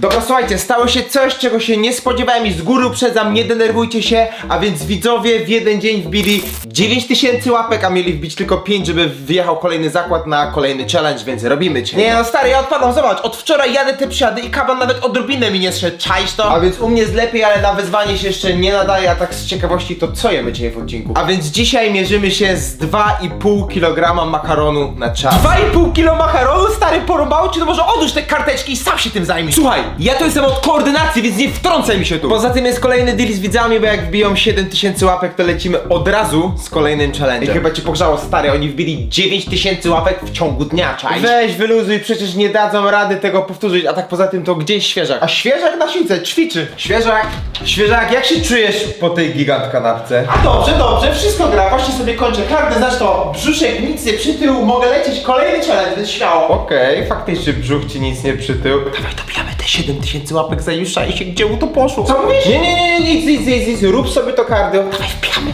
Dobra, słuchajcie, stało się coś, czego się nie spodziewałem i z góry uprzedzam, nie denerwujcie się, a więc widzowie w jeden dzień wbili 9000 łapek, a mieli wbić tylko 5, żeby wyjechał kolejny zakład na kolejny challenge, więc robimy cię. Nie no stary, ja odpadam, zobacz, od wczoraj jadę te przyjady i kaban nawet odrobinę mi nie zszedł, czaisz to? A więc u mnie jest lepiej, ale na wyzwanie się jeszcze nie nadaje, a tak z ciekawości to co jemy dzisiaj w odcinku? A więc dzisiaj mierzymy się z 2,5 kg makaronu na czas. 2,5 kg makaronu, stary, porąbało ci, no może odłóż te karteczki i sam się tym zajmij. Słuchaj, ja to jestem od koordynacji, więc nie wtrącaj mi się tu. Poza tym jest kolejny deal z widzami, bo jak wbiją 7000 łapek, to lecimy od razu z kolejnym challenge. I chyba cię pogrzało, stary, oni wbili 9000 łapek w ciągu dnia, czaisz? Weź, wyluzuj, przecież nie dadzą rady tego powtórzyć, a tak poza tym to gdzieś świeżak? A świeżak na siłce, ćwiczy. Świeżak, świeżak, jak się czujesz po tej gigant kanapce? Dobrze, dobrze, wszystko gra, właśnie sobie kończę karty, znasz to, brzuszek nic nie przytył, mogę lecieć kolejny challenge, więc śmiało. Okej, faktycznie brzuch ci nic nie przytył. Dawaj, dobijamy te 7000 łapek za Jusza i się gdzie mu to poszło. Co mówisz? Nie, nie, nie, nie, nic, nic, nic, nic, rób sobie to kardio. Dawaj, wbijamy.